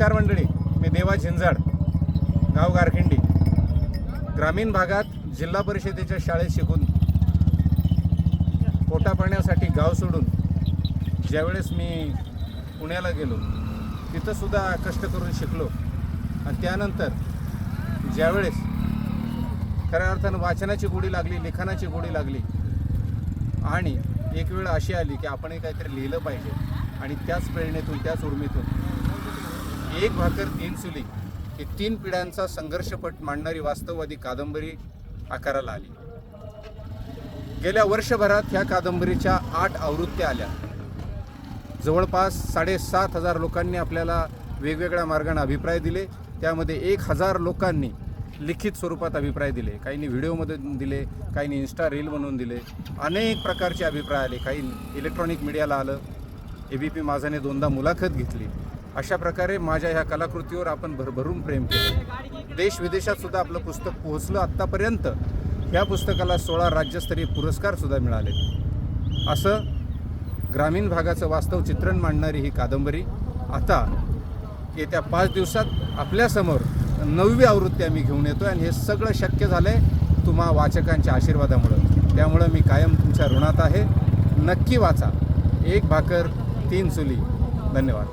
नमस्कार मंडळी मी देवा झिंजाड गाव गारखिंडी ग्रामीण भागात जिल्हा परिषदेच्या शाळेत शिकून पोटा पाण्यासाठी गाव सोडून ज्यावेळेस मी पुण्याला गेलो तिथंसुद्धा कष्ट करून शिकलो. आणि त्यानंतर ज्यावेळेस खऱ्या अर्थानं वाचनाची गोडी लागली लिखाणाची गोडी लागली आणि एक वेळ अशी आली की आपणही काहीतरी लिहिलं पाहिजे. आणि त्याच प्रेरणेतून त्याच उर्मीतून एक भाकर तीन चुली ही तीन पिढ्यांचा संघर्षपट मांडणारी वास्तववादी कादंबरी आकाराला आली. गेल्या वर्षभरात ह्या कादंबरीच्या आठ आवृत्त्या आल्या. जवळपास साडेसात हजार लोकांनी आपल्याला वेगवेगळ्या मार्गाने अभिप्राय दिले. त्यामध्ये एक हजार लोकांनी लिखित स्वरूपात अभिप्राय दिले. काहींनी व्हिडिओमध्ये दिले काहींनी इन्स्टा रील बनवून दिले. अनेक प्रकारचे अभिप्राय आले. काही इलेक्ट्रॉनिक मीडियाला आलं. ए बी पी माझाने दोनदा मुलाखत घेतली. अशा प्रकारे माझ्या ह्या कलाकृतीवर आपण भरभरून प्रेम केलं. देश विदेशात सुद्धा आपलं पुस्तक पोहोचलं आत्तापर्यंत. ह्या पुस्तकाला सोळा राज्यस्तरीय पुरस्कारसुद्धा मिळाले. असं ग्रामीण भागाचं वास्तव चित्रण मांडणारी ही कादंबरी आता येत्या पाच दिवसात आपल्यासमोर नववी आवृत्ती आम्ही घेऊन येतो आणि हे सगळं शक्य झालं आहे तुम्हा वाचकांच्या आशीर्वादामुळं. त्यामुळं मी कायम तुमच्या ऋणात आहे. नक्की वाचा. एक भाकर तीन चुली. धन्यवाद.